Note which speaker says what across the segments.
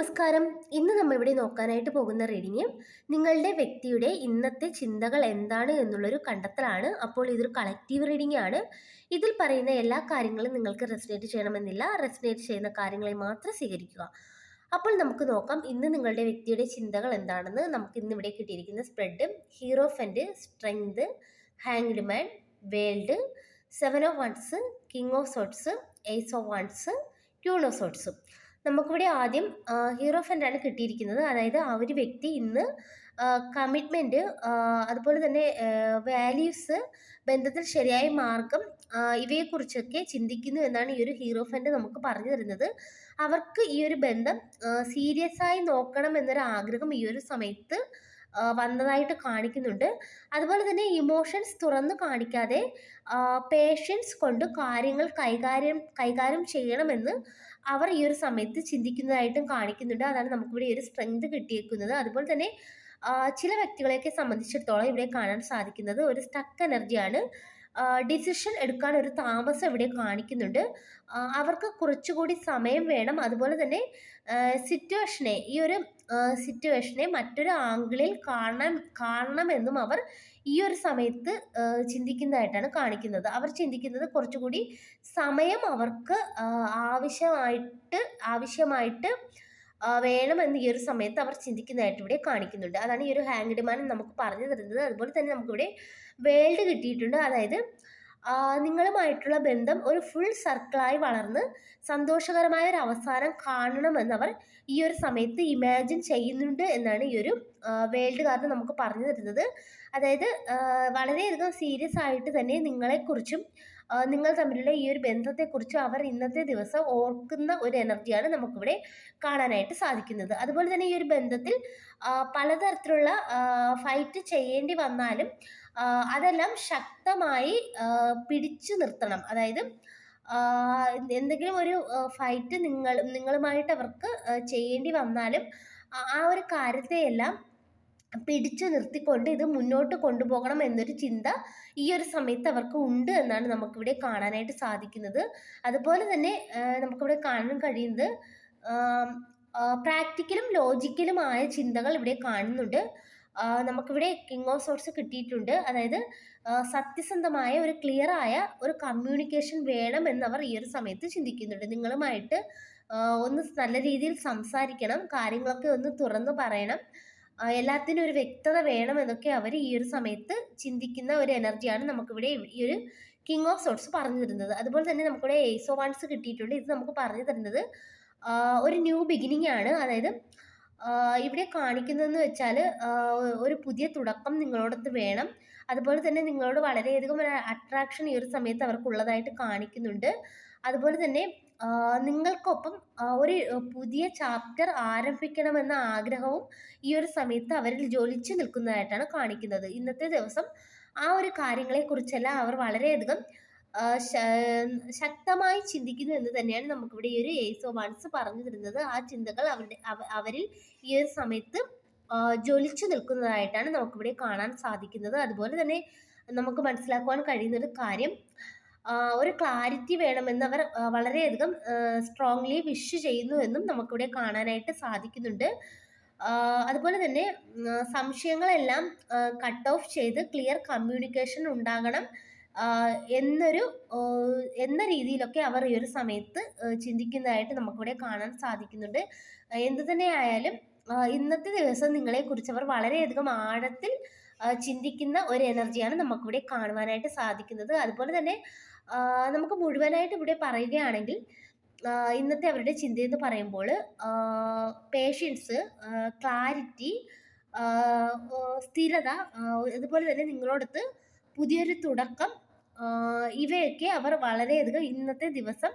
Speaker 1: നമസ്കാരം ഇന്ന് നമ്മളിവിടെ നോക്കാനായിട്ട് പോകുന്ന റീഡിങ് നിങ്ങളുടെ വ്യക്തിയുടെ ഇന്നത്തെ ചിന്തകൾ എന്താണ് എന്നുള്ളൊരു കണ്ടെത്തലാണ് അപ്പോൾ ഇതൊരു കളക്റ്റീവ് റീഡിംഗ് ആണ് ഇതിൽ പറയുന്ന എല്ലാ കാര്യങ്ങളും നിങ്ങൾക്ക് റെസിനേറ്റ് ചെയ്യണമെന്നില്ല റെസിനേറ്റ് ചെയ്യുന്ന കാര്യങ്ങളെ മാത്രം സ്വീകരിക്കുക അപ്പോൾ നമുക്ക് നോക്കാം ഇന്ന് നിങ്ങളുടെ വ്യക്തിയുടെ ചിന്തകൾ എന്താണെന്ന് നമുക്ക് ഇന്ന് ഇവിടെ കിട്ടിയിരിക്കുന്ന spread hero strength hanged man world seven of wands king of swords ace of wands queen of സോട്ട്സും നമുക്കിവിടെ ആദ്യം ഹീറോ ആണ് കിട്ടിയിരിക്കുന്നത് അതായത് ആ ഒരു വ്യക്തി ഇന്ന് കമ്മിറ്റ്മെൻറ്റ് അതുപോലെ തന്നെ വാല്യൂസ് ബന്ധത്തിൽ ശരിയായ മാർഗം ഇവയെക്കുറിച്ചൊക്കെ ചിന്തിക്കുന്നു എന്നാണ് ഈ ഒരു ഹീറോ നമുക്ക് പറഞ്ഞു തരുന്നത് അവർക്ക് ഈ ഒരു ബന്ധം സീരിയസ് ആയി നോക്കണം എന്നൊരു ആഗ്രഹം ഈ ഒരു സമയത്ത് വന്നതായിട്ട് കാണിക്കുന്നുണ്ട് അതുപോലെ തന്നെ ഇമോഷൻസ് തുറന്നു കാണിക്കാതെ പേഷ്യൻസ് കൊണ്ട് കാര്യങ്ങൾ കൈകാര്യം കൈകാര്യം ചെയ്യണമെന്ന് അവർ ഈ ഒരു സമയത്ത് ചിന്തിക്കുന്നതായിട്ടും കാണിക്കുന്നുണ്ട് അതാണ് നമുക്കിവിടെ ഒരു സ്ട്രെങ്ത് കിട്ടിയേക്കുന്നത് അതുപോലെ തന്നെ ചില വ്യക്തികളെയൊക്കെ സംബന്ധിച്ചിടത്തോളം ഇവിടെ കാണാൻ സാധിക്കുന്നത് ഒരു സ്റ്റക്ക് എനർജിയാണ് ഡിസിഷൻ എടുക്കാൻ ഒരു താമസം ഇവിടെ കാണിക്കുന്നുണ്ട് അവർക്ക് കുറച്ചുകൂടി സമയം വേണം അതുപോലെ തന്നെ സിറ്റുവേഷനെ ഈ ഒരു സിറ്റുവേഷനെ മറ്റൊരു ആംഗിളിൽ കാണാൻ കാണണമെന്നും അവർ ഈ ഒരു സമയത്ത് ചിന്തിക്കുന്നതായിട്ടാണ് കാണിക്കുന്നത് അവർ ചിന്തിക്കുന്നത് കുറച്ചുകൂടി സമയം അവർക്ക് ആവശ്യമായിട്ട് ആവശ്യമായിട്ട് വേണമെന്ന് ഈ ഒരു സമയത്ത് അവർ ചിന്തിക്കുന്നതായിട്ട് ഇവിടെ കാണിക്കുന്നുണ്ട് അതാണ് ഈ ഒരു ഹാങ്ഡ് മാൻ നമുക്ക് പറഞ്ഞു തരുന്നത് അതുപോലെ തന്നെ നമുക്കിവിടെ വേൾഡ് കിട്ടിയിട്ടുണ്ട് അതായത് നിങ്ങളുമായിട്ടുള്ള ബന്ധം ഒരു ഫുൾ സർക്കിളായി വളർന്ന് സന്തോഷകരമായ ഒരു അവസാനം കാണണമെന്നവർ ഈ ഒരു സമയത്ത് ഇമാജിൻ ചെയ്യുന്നുണ്ട് എന്നാണ് ഈ ഒരു വേൾഡ് കാരണം നമുക്ക് പറഞ്ഞു തരുന്നത് അതായത് വളരെയധികം സീരിയസ് ആയിട്ട് തന്നെ നിങ്ങളെക്കുറിച്ചും നിങ്ങൾ തമ്മിലുള്ള ഈ ഒരു ബന്ധത്തെക്കുറിച്ച് അവർ ഇന്നത്തെ ദിവസം ഓർക്കുന്ന ഒരു എനർജിയാണ് നമുക്കിവിടെ കാണാനായിട്ട് സാധിക്കുന്നത് അതുപോലെ തന്നെ ഈ ഒരു ബന്ധത്തിൽ പലതരത്തിലുള്ള ഫൈറ്റ് ചെയ്യേണ്ടി വന്നാലും അതെല്ലാം ശക്തമായി പിടിച്ചു നിർത്തണം അതായത് എന്തെങ്കിലും ഒരു ഫൈറ്റ് നിങ്ങൾ നിങ്ങളുമായിട്ട് അവർക്ക് ചെയ്യേണ്ടി വന്നാലും ആ ഒരു കാര്യത്തെയെല്ലാം പിടിച്ചു നിർത്തിക്കൊണ്ട് ഇത് മുന്നോട്ട് കൊണ്ടുപോകണം എന്നൊരു ചിന്ത ഈ ഒരു സമയത്ത് അവർക്ക് ഉണ്ട് എന്നാണ് നമുക്കിവിടെ കാണാനായിട്ട് സാധിക്കുന്നത് അതുപോലെ തന്നെ നമുക്കിവിടെ കാണാൻ കഴിയുന്നത് പ്രാക്ടിക്കലും ലോജിക്കലുമായ ചിന്തകൾ ഇവിടെ കാണുന്നുണ്ട് നമുക്കിവിടെ കിങ് ഓഫ് സോർട്സ് കിട്ടിയിട്ടുണ്ട് അതായത് സത്യസന്ധമായ ഒരു ക്ലിയർ ആയ ഒരു കമ്മ്യൂണിക്കേഷൻ എന്നവർ ഈ ഒരു സമയത്ത് ചിന്തിക്കുന്നുണ്ട് നിങ്ങളുമായിട്ട് ഒന്ന് നല്ല രീതിയിൽ സംസാരിക്കണം കാര്യങ്ങളൊക്കെ ഒന്ന് തുറന്നു പറയണം എല്ലാത്തിനും ഒരു വ്യക്തത വേണമെന്നൊക്കെ അവർ ഈ ഒരു സമയത്ത് ചിന്തിക്കുന്ന ഒരു എനർജിയാണ് നമുക്കിവിടെ ഈ ഒരു കിങ് ഓഫ് സോട്ട്സ് പറഞ്ഞു തരുന്നത് അതുപോലെ തന്നെ നമുക്കിവിടെ ഏസോ വൺസ് കിട്ടിയിട്ടുണ്ട് ഇത് നമുക്ക് പറഞ്ഞു തരുന്നത് ഒരു ന്യൂ ബിഗിനിങ് ആണ് അതായത് ഇവിടെ കാണിക്കുന്നതെന്ന് വെച്ചാൽ ഒരു പുതിയ തുടക്കം നിങ്ങളോടത്ത് വേണം അതുപോലെ തന്നെ നിങ്ങളോട് വളരെയധികം ഒരു അട്രാക്ഷൻ ഈ ഒരു സമയത്ത് അവർക്കുള്ളതായിട്ട് കാണിക്കുന്നുണ്ട് അതുപോലെ തന്നെ നിങ്ങൾക്കൊപ്പം ഒരു പുതിയ ചാപ്റ്റർ ആരംഭിക്കണമെന്ന ആഗ്രഹവും ഈ ഒരു സമയത്ത് അവരിൽ ജ്വലിച്ചു നിൽക്കുന്നതായിട്ടാണ് കാണിക്കുന്നത് ഇന്നത്തെ ദിവസം ആ ഒരു കാര്യങ്ങളെക്കുറിച്ചെല്ലാം അവർ വളരെയധികം ശക്തമായി ചിന്തിക്കുന്നു എന്ന് തന്നെയാണ് നമുക്കിവിടെ ഈ ഒരു ഏസ് ഓ വൺസ് പറഞ്ഞു തരുന്നത് ആ ചിന്തകൾ അവരുടെ അവരിൽ ഈ ഒരു സമയത്ത് ജ്വലിച്ചു നിൽക്കുന്നതായിട്ടാണ് നമുക്കിവിടെ കാണാൻ സാധിക്കുന്നത് അതുപോലെ തന്നെ നമുക്ക് മനസ്സിലാക്കുവാൻ കഴിയുന്നൊരു കാര്യം ഒരു ക്ലാരിറ്റി വേണമെന്ന് അവർ വളരെയധികം സ്ട്രോങ്ലി വിഷ് ചെയ്യുന്നു എന്നും നമുക്കിവിടെ കാണാനായിട്ട് സാധിക്കുന്നുണ്ട് അതുപോലെ തന്നെ സംശയങ്ങളെല്ലാം കട്ട് ഓഫ് ചെയ്ത് ക്ലിയർ കമ്മ്യൂണിക്കേഷൻ ഉണ്ടാകണം എന്നൊരു എന്ന രീതിയിലൊക്കെ അവർ ഈ ഒരു സമയത്ത് ചിന്തിക്കുന്നതായിട്ട് നമുക്കിവിടെ കാണാൻ സാധിക്കുന്നുണ്ട് എന്തു തന്നെയായാലും ഇന്നത്തെ ദിവസം നിങ്ങളെക്കുറിച്ച് അവർ വളരെയധികം ആഴത്തിൽ ചിന്തിക്കുന്ന ഒരു എനർജിയാണ് നമുക്കിവിടെ കാണുവാനായിട്ട് സാധിക്കുന്നത് അതുപോലെ തന്നെ നമുക്ക് മുഴുവനായിട്ട് ഇവിടെ പറയുകയാണെങ്കിൽ ഇന്നത്തെ അവരുടെ ചിന്തയെന്ന് പറയുമ്പോൾ പേഷ്യൻസ് ക്ലാരിറ്റി സ്ഥിരത അതുപോലെ തന്നെ നിങ്ങളോടത്ത് പുതിയൊരു തുടക്കം ഇവയൊക്കെ അവർ വളരെയധികം ഇന്നത്തെ ദിവസം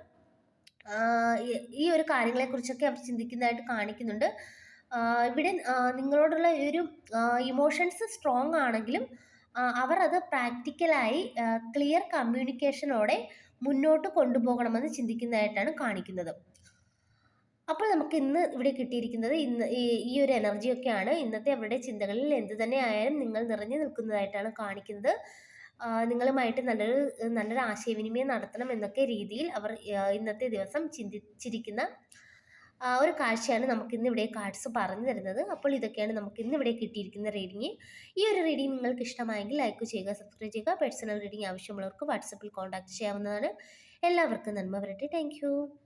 Speaker 1: ഈ ഒരു കാര്യങ്ങളെക്കുറിച്ചൊക്കെ അവർ ചിന്തിക്കുന്നതായിട്ട് കാണിക്കുന്നുണ്ട് ഇവിടെ നിങ്ങളോടുള്ള ഒരു ഇമോഷൻസ് സ്ട്രോങ് ആണെങ്കിലും അവർ അത് പ്രാക്ടിക്കലായി ക്ലിയർ കമ്മ്യൂണിക്കേഷനോടെ മുന്നോട്ട് കൊണ്ടുപോകണമെന്ന് ചിന്തിക്കുന്നതായിട്ടാണ് കാണിക്കുന്നത് അപ്പോൾ നമുക്ക് ഇന്ന് ഇവിടെ കിട്ടിയിരിക്കുന്നത് ഇന്ന് ഈ ഒരു എനർജിയൊക്കെയാണ് ഇന്നത്തെ അവരുടെ ചിന്തകളിൽ എന്ത് തന്നെ ആയാലും നിങ്ങൾ നിറഞ്ഞു നിൽക്കുന്നതായിട്ടാണ് കാണിക്കുന്നത് നിങ്ങളുമായിട്ട് നല്ലൊരു നല്ലൊരു ആശയവിനിമയം നടത്തണം എന്നൊക്കെ രീതിയിൽ അവർ ഇന്നത്തെ ദിവസം ചിന്തിച്ചിരിക്കുന്ന ഒരു കാഴ്ചയാണ് നമുക്ക് ഇന്നിവിടെ കാർഡ്സ് പറഞ്ഞു തരുന്നത് അപ്പോൾ ഇതൊക്കെയാണ് നമുക്ക് ഇന്നിവിടെ കിട്ടിയിരിക്കുന്ന റീഡിങ് ഈ ഒരു റീഡിങ് നിങ്ങൾക്ക് ഇഷ്ടമായെങ്കിൽ ലൈക്ക് ചെയ്യുക സബ്സ്ക്രൈബ് ചെയ്യുക പേഴ്സണൽ റീഡിങ് ആവശ്യമുള്ളവർക്ക് വാട്സപ്പിൽ കോൺടാക്ട് ചെയ്യാവുന്നതാണ് എല്ലാവർക്കും നന്മ വരട്ടെ താങ്ക്